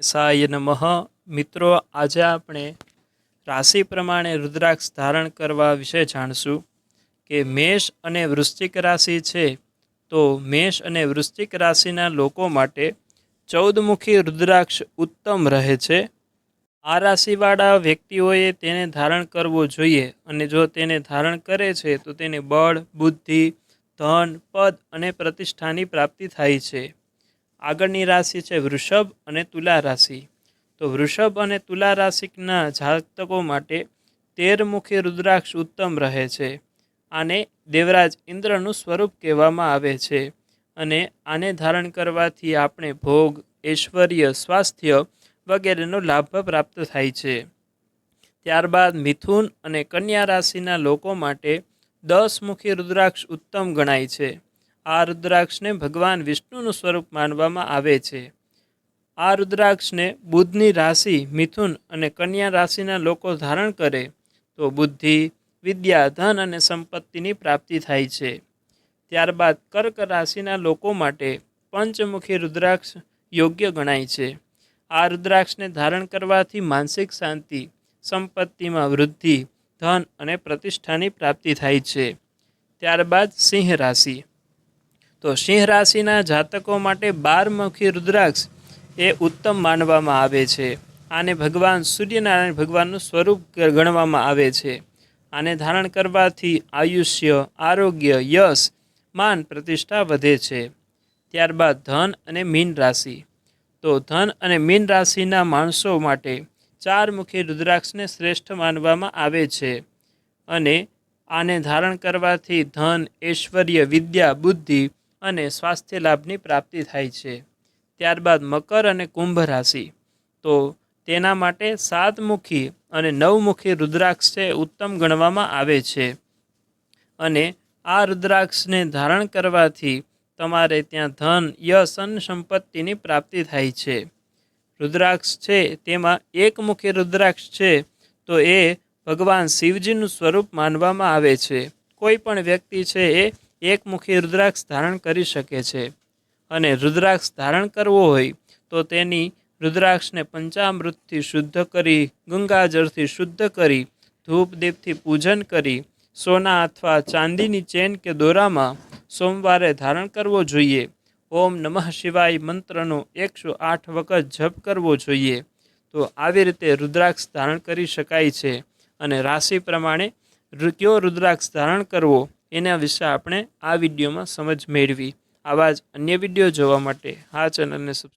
સાય નમઃ. મિત્રો, આજે આપણે રાશિ પ્રમાણે રુદ્રાક્ષ ધારણ કરવા વિશે જાણશું કે મેષ અને વૃશ્ચિક રાશિ છે તો મેષ અને વૃશ્ચિક રાશિના લોકો માટે ચૌદમુખી રુદ્રાક્ષ ઉત્તમ રહે છે. આ રાશિવાળા વ્યક્તિઓએ તેને ધારણ કરવો જોઈએ અને જો તેને ધારણ કરે છે, તો તેને બળ, બુદ્ધિ, ધન, પદ અને પ્રતિષ્ઠાની પ્રાપ્તિ થાય છે. આગળની રાશિ છે વૃષભ અને તુલા રાશિ. તો વૃષભ અને તુલા રાશિના જાતકો માટે તેરમુખી રુદ્રાક્ષ ઉત્તમ રહે છે. આને દેવરાજ ઇન્દ્રનું સ્વરૂપ કહેવામાં આવે છે. અને આને ધારણ કરવાથી આપણે ભોગ, ઐશ્વર્ય, સ્વાસ્થ્ય વગેરેનો લાભ પ્રાપ્ત થાય છે. ત્યારબાદ મિથુન અને કન્યા રાશિના લોકો માટે દસમુખી રુદ્રાક્ષ ઉત્તમ ગણાય છે. આ રુદ્રાક્ષને ભગવાન વિષ્ણુનું સ્વરૂપ માનવામાં આવે છે. આ રુદ્રાક્ષને બુધની રાશિ, મિથુન અને કન્યા રાશિના લોકો ધારણ કરે, તો બુદ્ધિ, વિદ્યા, ધન અને સંપત્તિની પ્રાપ્તિ થાય છે. ત્યારબાદ કર્ક રાશિના લોકો માટે પંચમુખી રુદ્રાક્ષ યોગ્ય ગણાય છે. આ રુદ્રાક્ષને ધારણ કરવાથી માનસિક શાંતિ, સંપત્તિમાં વૃદ્ધિ, ધન અને પ્રતિષ્ઠાની પ્રાપ્તિ થાય છે. ત્યારબાદ સિંહ રાશિ. તો સિંહ રાશિના જાતકો માટે બારમુખી રુદ્રાક્ષ એ ઉત્તમ માનવામાં આવે છે. આને ભગવાન સૂર્યનારાયણ ભગવાનનું સ્વરૂપ ગણવામાં આવે છે. આને ધારણ કરવાથી આયુષ્ય, આરોગ્ય, યશ, માન પ્રતિષ્ઠા વધે છે. ત્યારબાદ ધન અને મીન રાશિ. તો ધન અને મીન રાશિના માણસો માટે ચાર મુખી રુદ્રાક્ષને શ્રેષ્ઠ માનવામાં આવે છે. અને આને ધારણ કરવાથી ધન, ઐશ્વર્ય, વિદ્યા, બુદ્ધિ અને સ્વાસ્થ્ય લાભની પ્રાપ્તિ થાય છે. ત્યારબાદ મકર અને કુંભ રાશિ. તો તેના માટે સાતમુખી અને નવમુખી રુદ્રાક્ષ છે ઉત્તમ ગણવામાં આવે છે. અને આ રુદ્રાક્ષને ધારણ કરવાથી તમારે ત્યાં ધન, યશ અને સંપત્તિની પ્રાપ્તિ થાય છે. રુદ્રાક્ષ છે તેમાં એકમુખી રુદ્રાક્ષ છે, તો એ ભગવાન શિવજીનું સ્વરૂપ માનવામાં આવે છે. કોઈ પણ વ્યક્તિ છે એ એકમુખી રુદ્રાક્ષ ધારણ કરી શકે છે. અને રુદ્રાક્ષ ધારણ કરવો હોય તો તેની રુદ્રાક્ષને પંચામૃતથી શુદ્ધ કરી, ગંગાજળથી શુદ્ધ કરી ધૂપ દીપથી પૂજન કરી, સોના અથવા ચાંદીની ચેન કે દોરામાં સોમવારે ધારણ કરવો જોઈએ. ઓમ નમઃ શિવાય મંત્રનો એકસો આઠ વખત જપ કરવો જોઈએ. તો આવી રીતે રુદ્રાક્ષ ધારણ કરી શકાય છે. અને રાશિ પ્રમાણે કયો રુદ્રાક્ષ ધારણ કરવો? એના વિશે આપણે આ વિડીયોમાં સમજ મેળવી. આવા જ અન્ય વીડિયો જોવા માટે આ ચેનલને સબસ્ક્રાઈબ